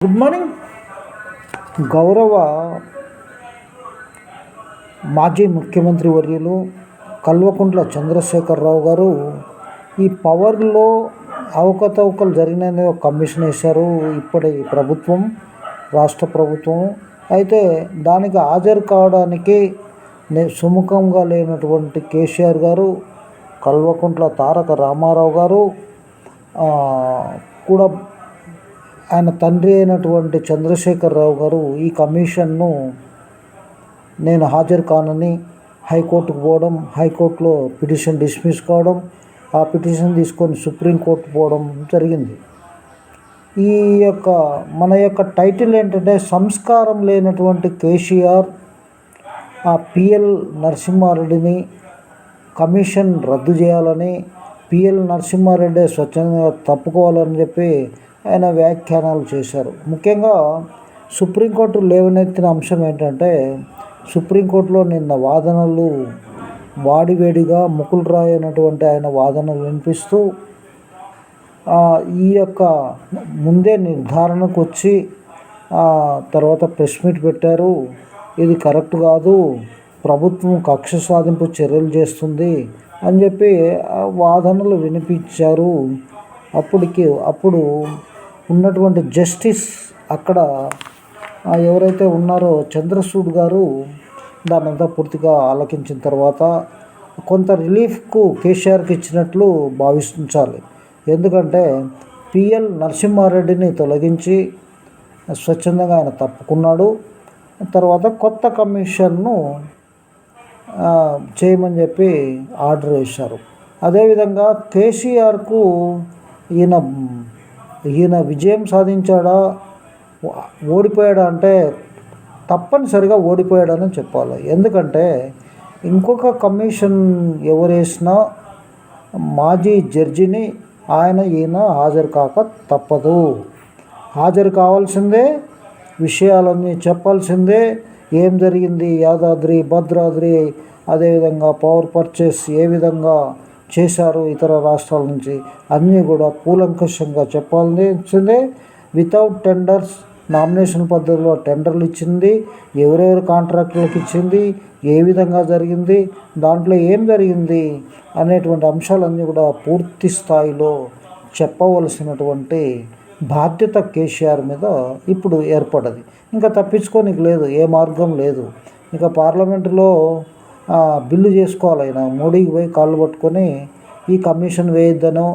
Good morning గౌరవ మాజీ ముఖ్యమంత్రి వర్యులు కల్వకుంట్ల చంద్రశేఖరరావు గారు ఈ పవర్లో అవకతవకలు జరిగిన ఒక కమిషన్ వేశారు. ఇప్పటి ప్రభుత్వం రాష్ట్ర ప్రభుత్వం. అయితే దానికి హాజరు కావడానికి సుముఖంగా లేనటువంటి కేసీఆర్ గారు కల్వకుంట్ల తారక రామారావు గారు కూడా ఆయన తండ్రి అయినటువంటి చంద్రశేఖరరావు గారు ఈ కమిషన్ను నేను హాజరు కానని హైకోర్టుకు పోవడం హైకోర్టులో పిటిషన్ డిస్మిస్ కావడం ఆ పిటిషన్ తీసుకొని సుప్రీంకోర్టు పోవడం జరిగింది. ఈ యొక్క మన యొక్క టైటిల్ ఏంటంటే సంస్కారం లేనటువంటి కేసీఆర్ ఆ పిఎల్ నరసింహారెడ్డిని కమిషన్ రద్దు చేయాలని పిఎల్ నరసింహారెడ్డి స్వచ్ఛందంగా తప్పుకోవాలని చెప్పి ఆయన వ్యాఖ్యానాలు చేశారు. ముఖ్యంగా సుప్రీంకోర్టు లేవనెత్తిన అంశం ఏంటంటే సుప్రీంకోర్టులో నిన్న వాదనలు వాడివేడిగా ముకుల్ రాయ్ అయినటువంటి ఆయన వాదనలు వినిపిస్తూ ఈ యొక్క ముందే నిర్ధారణకు వచ్చి తర్వాత ప్రెస్ మీట్ పెట్టారు. ఇది కరెక్ట్ కాదు ప్రభుత్వం కక్ష సాధింపు చర్యలు చేస్తుంది అని చెప్పి వాదనలు వినిపించారు. అప్పటికి అప్పుడు ఉన్నటువంటి జస్టిస్ అక్కడ ఎవరైతే ఉన్నారో చంద్రసూడ్ గారు దానంతా పూర్తిగా ఆలకించిన తర్వాత కొంత రిలీఫ్కు కేసీఆర్కి ఇచ్చినట్లు భావించాలి. ఎందుకంటే పిఎల్ నరసింహారెడ్డిని తొలగించి స్వచ్ఛందంగా ఆయన తప్పుకున్నాడు. తర్వాత కొత్త కమిషన్ను చేయమని చెప్పి ఆర్డర్ వేశారు. అదేవిధంగా కేసీఆర్కు ఈయన ఈయన విజయం సాధించాడా? ఓడిపోయాడా అంటే తప్పనిసరిగా ఓడిపోయాడని చెప్పాలి. ఎందుకంటే ఇంకొక కమిషన్ ఎవరేసినా మాజీ జడ్జిని ఆయన ఈయన హాజరు కాక తప్పదు. హాజరు కావాల్సిందే విషయాలన్నీ చెప్పాల్సిందే. ఏం జరిగింది? యాదాద్రి భద్రాద్రి అదేవిధంగా పవర్ పర్చేస్ ఏ విధంగా చేశారు ఇతర రాష్ట్రాల నుంచి. అన్నీ కూడా కూలంకషంగా చెప్పాల్సిందే వితౌట్ టెండర్స్ నామినేషన్ పద్ధతిలో టెండర్లు ఇచ్చింది. ఎవరెవరు కాంట్రాక్టులకు ఇచ్చింది? ఏ విధంగా జరిగింది? దాంట్లో ఏం జరిగింది? అనేటువంటి అంశాలన్నీ కూడా పూర్తి స్థాయిలో చెప్పవలసినటువంటి బాధ్యత కేసీఆర్ మీద ఇప్పుడు ఏర్పడది ఇంకా తప్పించుకోనికి లేదు ఏ మార్గం లేదు. ఇంకా పార్లమెంటులో బిల్లు చేసుకోవాలి. ఆయన మోడీకి పోయి కాళ్ళు పట్టుకొని ఈ కమిషన్ వేయొద్దనో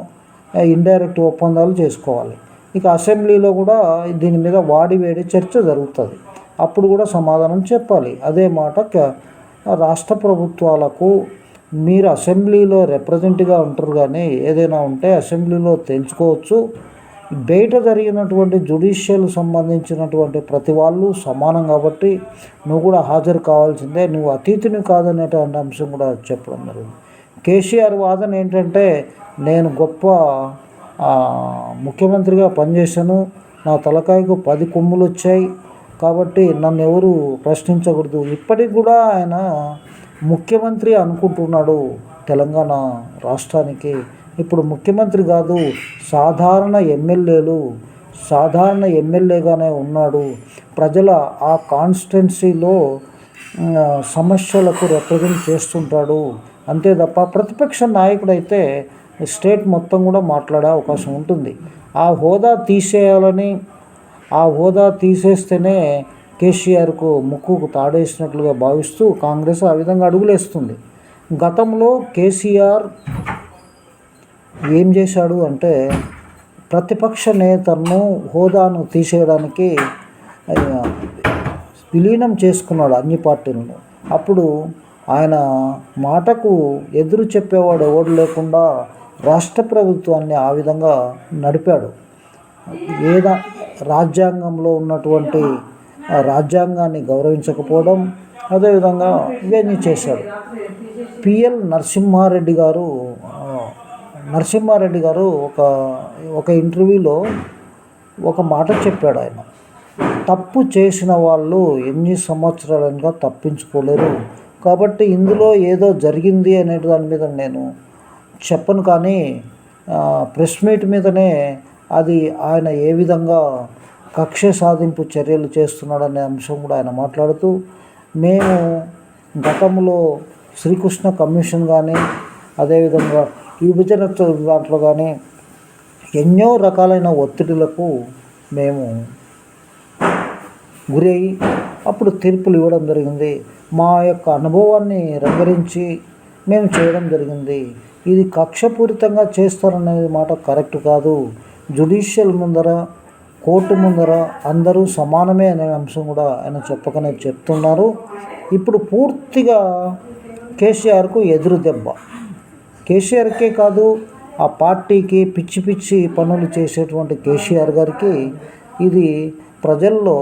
ఇండైరెక్ట్ ఒప్పందాలు చేసుకోవాలి. ఇక అసెంబ్లీలో కూడా దీని మీద వాడి వేడి చర్చ జరుగుతుంది. అప్పుడు కూడా సమాధానం చెప్పాలి. అదే మాట రాష్ట్ర ప్రభుత్వాలకు మీరు అసెంబ్లీలో రిప్రజెంట్గా ఉంటారు కానీ ఏదైనా ఉంటే అసెంబ్లీలో తెలుసుకోవచ్చు బయట జరిగినటువంటి జుడిషియల్ సంబంధించినటువంటి ప్రతి వాళ్ళు సమానం కాబట్టి నువ్వు కూడా హాజరు కావాల్సిందే నువ్వు అతీతుని కాదనేటువంటి అంశం కూడా చెప్పడం జరిగింది. కేసీఆర్ వాదన ఏంటంటే నేను గొప్ప ముఖ్యమంత్రిగా పనిచేశాను నా తలకాయకు పది కొమ్ములు వచ్చాయి కాబట్టి నన్ను ఎవరు ప్రశ్నించకూడదు. ఇప్పటికి కూడా ఆయన ముఖ్యమంత్రి అనుకుంటున్నాడు తెలంగాణ రాష్ట్రానికి. ఇప్పుడు ముఖ్యమంత్రి కాదు సాధారణ ఎమ్మెల్యేలు సాధారణ ఎమ్మెల్యేగానే ఉన్నాడు. ప్రజల ఆ కాన్స్టిట్యున్సీలో సమస్యలకు రిప్రజెంట్ చేస్తుంటాడు. అంతే తప్ప ప్రతిపక్ష నాయకుడైతే స్టేట్ మొత్తం కూడా మాట్లాడే అవకాశం ఉంటుంది. ఆ హోదా తీసేయాలని ఆ హోదా తీసేస్తేనే కేసీఆర్కు ముక్కుకు తాడేసినట్లుగా భావిస్తూ కాంగ్రెస్ ఆ విధంగా అడుగులేస్తుంది. గతంలో కేసీఆర్ ఏం చేశాడు అంటే ప్రతిపక్ష నేతను హోదాను తీసేయడానికి ఆయన విలీనం చేసుకున్నాడు అన్ని పార్టీలను. అప్పుడు ఆయన మాటకు ఎదురు చెప్పేవాడు ఎవడు లేకుండా రాష్ట్ర ప్రభుత్వాన్ని ఆ విధంగా నడిపాడు. ఏదా రాజ్యాంగంలో ఉన్నటువంటి రాజ్యాంగాన్ని గౌరవించకపోవడం అదేవిధంగా ఇవన్నీ చేశాడు. పిఎల్ నరసింహారెడ్డి గారు నరసింహారెడ్డి గారు ఒక ఒక ఇంటర్వ్యూలో ఒక మాట చెప్పాడు ఆయన. తప్పు చేసిన వాళ్ళు ఎన్ని సంవత్సరాలుగా తప్పించుకోలేరు. కాబట్టి ఇందులో ఏదో జరిగింది అనే దాని మీద నేను చెప్పను కానీ ప్రెస్ మీట్ మీదనే అది ఆయన ఏ విధంగా కక్ష సాధింపు చర్యలు చేస్తున్నాడనే అంశం కూడా ఆయన మాట్లాడుతూ మేము గతంలో శ్రీకృష్ణ కమిషన్ కానీ అదేవిధంగా విభజన దాంట్లో కానీ ఎన్నో రకాలైన ఒత్తిడులకు మేము గురై అప్పుడు తీర్పులు ఇవ్వడం జరిగింది. మా యొక్క అనుభవాన్ని రంగరించి మేము చేయడం జరిగింది. ఇది కక్షపూరితంగా చేస్తారనేది మాట కరెక్ట్ కాదు. జుడిషియల్ ముందర కోర్టు ముందర అందరూ సమానమే అనే అంశం కూడా ఆయన చెప్పకనే చెప్తున్నారు. ఇప్పుడు పూర్తిగా కేసీఆర్కు ఎదురు దెబ్బ. కేసీఆర్కే కాదు ఆ పార్టీకి పిచ్చి పిచ్చి పనులు చేసేటువంటి కేసీఆర్ గారికి ఇది ప్రజల్లో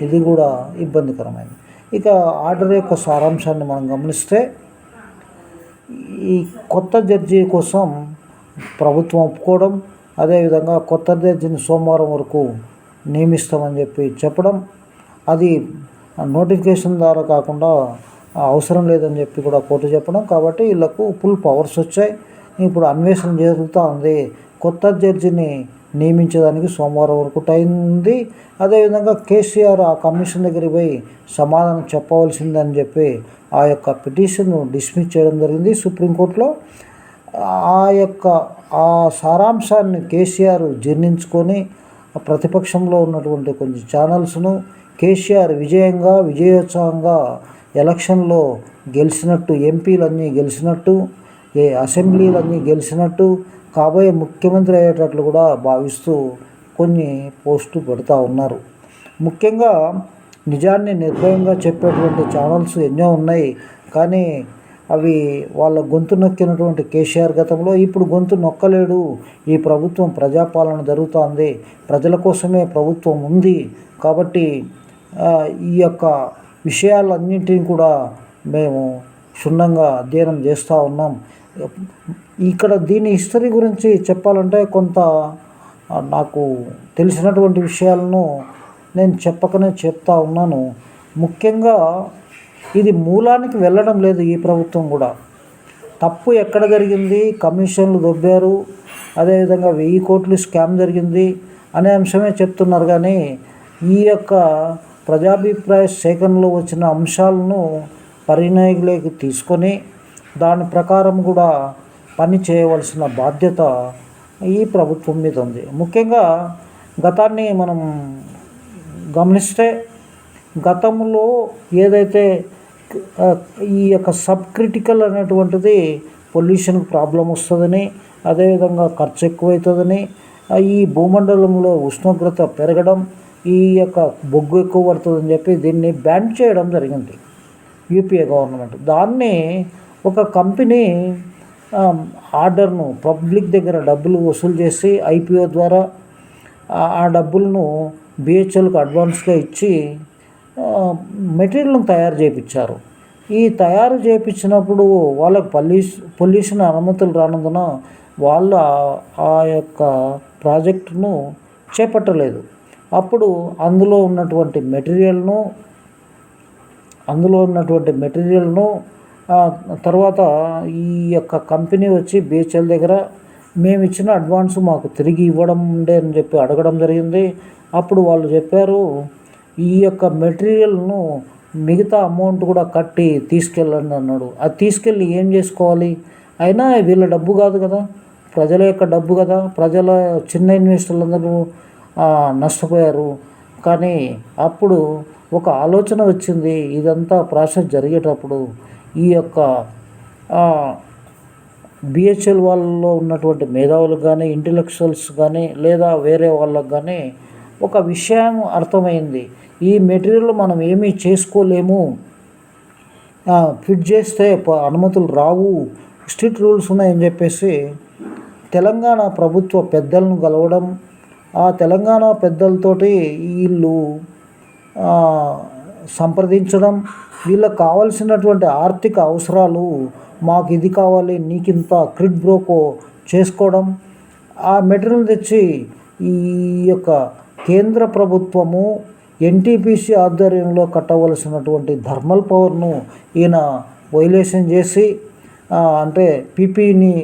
ఇది కూడా ఇబ్బందికరమైంది. ఇక ఆర్డర్ యొక్క సారాంశాన్ని మనం గమనిస్తే ఈ కొత్త జడ్జి కోసం ప్రభుత్వం ఒప్పుకోవడం అదేవిధంగా కొత్త జడ్జిని సోమవారం వరకు నియమిస్తామని చెప్పి చెప్పడం అది నోటిఫికేషన్ ద్వారా కాకుండా అవసరం లేదని చెప్పి కూడా కోర్టు చెప్పడం. కాబట్టి వీళ్ళకు ఫుల్ పవర్స్ వచ్చాయి. ఇప్పుడు అన్వేషణ జరుగుతూ ఉంది. కొత్త జడ్జిని నియమించడానికి సోమవారం వరకు టైం ఉంది. అదేవిధంగా కేసీఆర్ ఆ కమిషన్ దగ్గరికి పోయి సమాధానం చెప్పవలసిందని చెప్పి ఆ యొక్క పిటిషన్ను డిస్మిస్ చేయడం జరిగింది సుప్రీంకోర్టులో. ఆ యొక్క ఆ సారాంశాన్ని కేసీఆర్ జీర్ణించుకొని ప్రతిపక్షంలో ఉన్నటువంటి కొన్ని ఛానల్స్ను కేసీఆర్ విజయంగా విజయోత్సవంగా ఎలక్షన్లో గెలిచినట్టు ఎంపీలన్నీ గెలిచినట్టు ఏ అసెంబ్లీలన్నీ గెలిచినట్టు కాబోయే ముఖ్యమంత్రి అయ్యేటట్లు కూడా భావిస్తూ కొన్ని పోస్టులు పెడతా ఉన్నారు. ముఖ్యంగా నిజాన్ని నిర్భయంగా చెప్పేటువంటి ఛానల్స్ ఎన్నో ఉన్నాయి. కానీ అవి వాళ్ళ గొంతు నొక్కినటువంటి కేసీఆర్ గతంలో ఇప్పుడు గొంతు నొక్కలేడు. ఈ ప్రభుత్వం ప్రజాపాలన జరుగుతోంది. ప్రజల కోసమే ప్రభుత్వం ఉంది. కాబట్టి ఈ యొక్క విషయాలన్నింటినీ కూడా మేము క్షుణ్ణంగా అధ్యయనం చేస్తూ ఉన్నాం. ఇక్కడ దీని హిస్టరీ గురించి చెప్పాలంటే కొంత నాకు తెలిసినటువంటి విషయాలను నేను చెప్పకనే చెప్తా ఉన్నాను. ముఖ్యంగా ఇది మూలానికి వెళ్ళడం లేదు ఈ ప్రభుత్వం కూడా. తప్పు ఎక్కడ జరిగింది కమిషన్లు దొబ్బారు అదేవిధంగా వెయ్యి కోట్లు స్కామ్ జరిగింది అనే అంశమే చెప్తున్నారు. కానీ ఈ యొక్క ప్రజాభిప్రాయ సేకరణలో వచ్చిన అంశాలను పరిణయలోకి తీసుకొని దాని ప్రకారం కూడా పని చేయవలసిన బాధ్యత ఈ ప్రభుత్వం మీద ఉంది. ముఖ్యంగా గతాన్ని మనం గమనిస్తే గతంలో ఏదైతే ఈ యొక్క సబ్ క్రిటికల్ అనేటువంటిది పొల్యూషన్కి ప్రాబ్లం వస్తుందని అదేవిధంగా ఖర్చు ఎక్కువవుతుందని అవుతుందని ఈ భూమండలంలో ఉష్ణోగ్రత పెరగడం ఈ యొక్క బొగ్గు ఎక్కువ పడుతుందని చెప్పి దీన్ని బ్యాన్ చేయడం జరిగింది. యూపీఏ గవర్నమెంట్ దాన్ని ఒక కంపెనీ ఆర్డర్ను పబ్లిక్ దగ్గర డబ్బులు వసూలు చేసి ఐపీఓ ద్వారా ఆ- డబ్బులను బిహెచ్ఎల్కి అడ్వాన్స్గా ఇచ్చి um, మెటీరియల్ను తయారు చేయించారు ఈ తయారు చేయించినప్పుడు వాళ్ళకి పొల్యూష్ పొల్యూషన్ అనుమతులు రానందున వాళ్ళ ఆ యొక్క ప్రాజెక్టును చేపట్టలేదు. అప్పుడు అందులో ఉన్నటువంటి మెటీరియల్ను అందులో ఉన్నటువంటి మెటీరియల్ను తర్వాత ఈ యొక్క కంపెనీ వచ్చి బిహెచ్ఎల్ దగ్గర మేము ఇచ్చిన అడ్వాన్స్ మాకు తిరిగి ఇవ్వడం ఉండే అని చెప్పి అడగడం జరిగింది. అప్పుడు వాళ్ళు చెప్పారు ఈ యొక్క మెటీరియల్ను మిగతా అమౌంట్ కూడా కట్టి తీసుకెళ్ళండి అన్నాడు. అది తీసుకెళ్ళి ఏం చేసుకోవాలి? అయినా వీళ్ళ డబ్బు కాదు కదా. ప్రజల యొక్క డబ్బు కదా. ప్రజల చిన్న ఇన్వెస్టర్లందరూ నష్టపోయారు. కానీ అప్పుడు ఒక ఆలోచన వచ్చింది. ఇదంతా ప్రాసెస్ జరిగేటప్పుడు ఈ యొక్క బిహెచ్ఎల్ వాళ్ళలో ఉన్నటువంటి మేధావులకు కానీ ఇంటలెక్చువల్స్ కానీ లేదా వేరే వాళ్ళకు కానీ ఒక విషయం అర్థమైంది. ఈ మెటీరియల్ మనం ఏమీ చేసుకోలేము. ఫిట్ చేస్తే ప- అనుమతులు రావు. స్ట్రిక్ట్ రూల్స్ ఉన్నాయని చెప్పేసి తెలంగాణ ప్రభుత్వ పెద్దలను కలవడం ఆ తెలంగాణ పెద్దలతోటి వీళ్ళు సంప్రదించడం వీళ్ళకి కావాల్సినటువంటి ఆర్థిక అవసరాలు మాకు ఇది కావాలి నీకింత క్రిడ్ బ్రోకో చేసుకోవడం ఆ మెటీరియల్ తెచ్చి ఈ యొక్క కేంద్ర ప్రభుత్వము ఎన్టీపీసీ ఆధ్వర్యంలో కట్టవలసినటువంటి థర్మల్ పవర్ను ఈయన వైలేషన్ చేసి అంటే పీపీని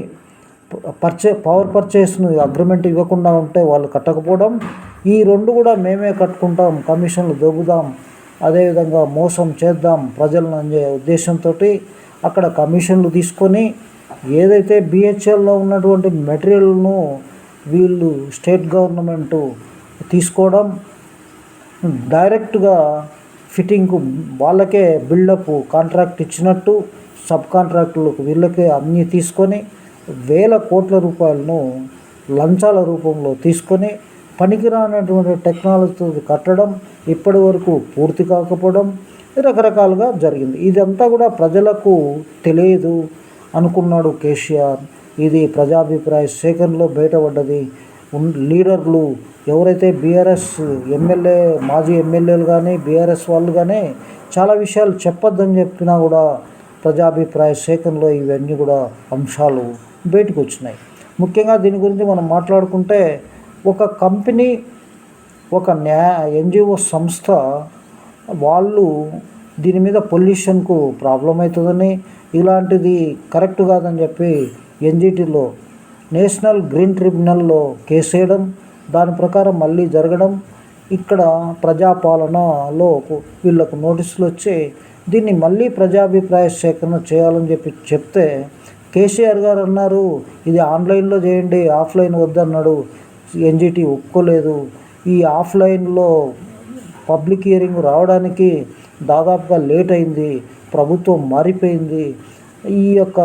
పర్చే పవర్ పర్చేస్ను అగ్రిమెంట్ ఇవ్వకుండా ఉంటే వాళ్ళు కట్టకపోవడం ఈ రెండు కూడా మేమే కట్టుకుంటాం కమిషన్లు దొబ్బుదాం అదేవిధంగా మోసం చేద్దాం ప్రజలను అనే ఉద్దేశంతో అక్కడ కమిషన్లు తీసుకొని ఏదైతే బిహెచ్ఎల్లో ఉన్నటువంటి మెటీరియల్ను వీళ్ళు స్టేట్ గవర్నమెంటు తీసుకోవడం డైరెక్ట్గా ఫిట్టింగ్కు వాళ్ళకే బిల్డప్ కాంట్రాక్ట్ ఇచ్చినట్టు సబ్ కాంట్రాక్టులకు వీళ్ళకే అన్నీ తీసుకొని వేల కోట్ల రూపాయలను లంచాల రూపంలో తీసుకొని పనికిరానటువంటి టెక్నాలజీతో కట్టడం ఇప్పటి వరకు పూర్తి కాకపోవడం రకరకాలుగా జరిగింది. ఇదంతా కూడా ప్రజలకు తెలియదు అనుకున్నాడు కేసీఆర్. ఇది ప్రజాభిప్రాయ సేకరణలో బయటపడ్డది. లీడర్లు ఎవరైతే బీఆర్ఎస్ ఎమ్మెల్యే మాజీ ఎమ్మెల్యేలు కానీ బీఆర్ఎస్ వాళ్ళు కానీ చాలా విషయాలు చెప్పొద్దని చెప్పినా కూడా ప్రజాభిప్రాయ సేకరణలో ఇవన్నీ కూడా అంశాలు బయటకు వచ్చినాయి. ముఖ్యంగా దీని గురించి మనం మాట్లాడుకుంటే ఒక కంపెనీ ఒక న్యా ఎన్జిఓ సంస్థ వాళ్ళు దీని మీద పొల్యూషన్కు ప్రాబ్లం అవుతుందని ఇలాంటిది కరెక్ట్ కాదని చెప్పి ఎన్జిటిలో నేషనల్ గ్రీన్ ట్రిబ్యునల్లో కేసు వేయడం దాని ప్రకారం మళ్ళీ జరగడం ఇక్కడ ప్రజాపాలనలో వీళ్ళకు నోటీసులు వచ్చి దీన్ని మళ్ళీ ప్రజాభిప్రాయ సేకరణ చేయాలని చెప్పి చెప్తే కేసీఆర్ గారు అన్నారు ఇది ఆన్లైన్లో చేయండి ఆఫ్లైన్ వద్దన్నాడు. ఎన్జిటి ఒప్పుకోలేదు. ఈ ఆఫ్లైన్లో పబ్లిక్ హియరింగ్ రావడానికి దాదాపుగా లేట్ అయింది. ప్రభుత్వం మారిపోయింది. ఈ యొక్క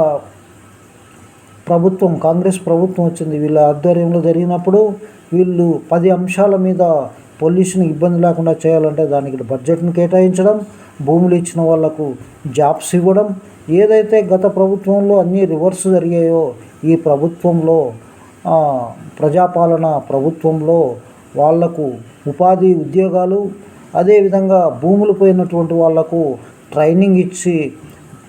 ప్రభుత్వం కాంగ్రెస్ ప్రభుత్వం వచ్చింది. వీళ్ళ ఆధ్వర్యంలో జరిగినప్పుడు వీళ్ళు పది అంశాల మీద పొల్యూషన్ ఇబ్బంది లేకుండా చేయాలంటే దానికి బడ్జెట్ను కేటాయించడం భూములు ఇచ్చిన వాళ్ళకు జాబ్స్ ఇవ్వడం ఏదైతే గత ప్రభుత్వంలో అన్నీ రివర్స్ జరిగాయో ఈ ప్రభుత్వంలో ప్రజాపాలన ప్రభుత్వంలో వాళ్ళకు ఉపాధి ఉద్యోగాలు అదేవిధంగా భూములు పోయినటువంటి వాళ్ళకు ట్రైనింగ్ ఇచ్చి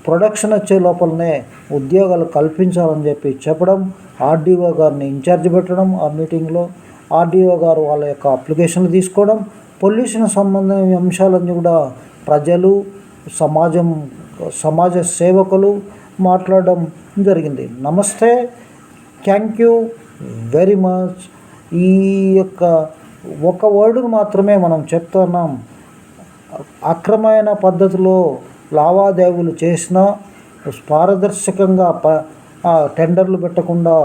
ప్రొడక్షన్ వచ్చే లోపలనే ఉద్యోగాలు కల్పించాలని చెప్పి చెప్పడం ఆర్డీఓ గారిని ఇన్ఛార్జ్ పెట్టడం ఆ మీటింగ్లో ఆర్డీఓ గారు వాళ్ళ యొక్క అప్లికేషన్లు తీసుకోవడం పొల్యూషన్ సంబంధమైన అంశాలన్నీ కూడా ప్రజలు సమాజం సమాజ సేవకులు మాట్లాడడం జరిగింది. నమస్తే. Thank you very much. ఈ యొక్క ఒక వర్డ్ను మాత్రమే మనం చెప్తున్నాం. అక్రమైన పద్ధతిలో లావాదేవీలు చేసిన పారదర్శకంగా ప టెండర్లు పెట్టకుండా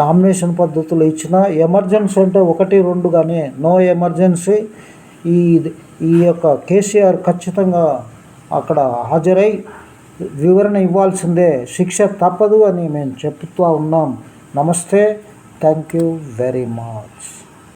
నామినేషన్ పద్ధతులు ఇచ్చిన ఎమర్జెన్సీ అంటే ఒకటి రెండు కానీ నో ఎమర్జెన్సీ. ఈ ఈ యొక్క కేసీఆర్ ఖచ్చితంగా అక్కడ హాజరై వివరణ ఇవ్వాల్సిందే. శిక్ష తప్పదు అని మేము చెప్తూ ఉన్నాం. నమస్తే. Thank you very much.